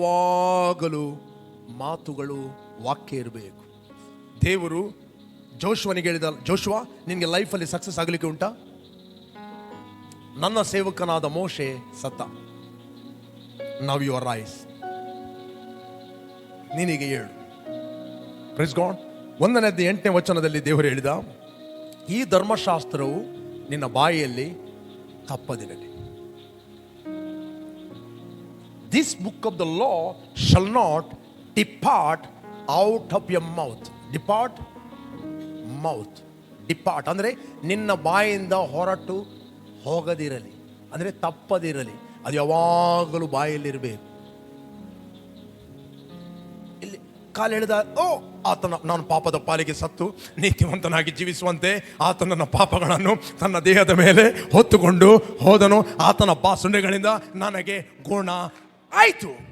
ಯಾವಾಗಲೂ ಮಾತುಗಳು, ವಾಕ್ಯ ಇರಬೇಕು. ದೇವರು ಜೋಶ್ವನಿಗೆ ಹೇಳಿದ, ಜೋಶುವ, ನಿನಗೆ ಲೈಫಲ್ಲಿ ಸಕ್ಸಸ್ ಆಗಲಿಕ್ಕೆ ಉಂಟಾ? ನನ್ನ ಸೇವಕನಾದ ಮೋಶೆ ಸತ್ತ. ನವ್ ಯುವರ್ ರೈಸ್ ನಿನಗೆ ಹೇಳು. ಪ್ರಿಸ್ ಗಾಡ್ ಒಂದನೇ ಎಂಟನೇ ವಚನದಲ್ಲಿ ದೇವರು ಹೇಳಿದ, ಈ ಧರ್ಮಶಾಸ್ತ್ರವು ನಿನ್ನ ಬಾಯಿಯಲ್ಲಿ ತಪ್ಪದಿರಲಿ. This book of the law shall not depart out of your mouth depart mouth depart ಅಂದರೆ ನಿನ್ನ ಬಾಯಿಂದ ಹೊರಟು ಹೋಗದಿರಲಿ. ಅಂದರೆ ತಪ್ಪದಿರಲಿ. ಅದು ಯಾವಾಗಲೂ ಬಾಯಲ್ಲಿರಬೇಕು ಇಲ್ಲಿ ಕಾಲೆಳೆದ ಓ, ಆತನ, ನಾನು ಪಾಪದ ಪಾಲಿಗೆ ಸತ್ತು, ನೀತಿವಂತನಾಗಿ ಜೀವಿಸುವಂತೆ ಆತ ನನ್ನ ಪಾಪಗಳನ್ನು ತನ್ನ ದೇಹದ ಮೇಲೆ ಹೊತ್ತುಕೊಂಡು ಹೋದನು. ಆತನ ಬಾಸುಂಡೆಗಳಿಂದ ನನಗೆ ಗುಣ Aí tu.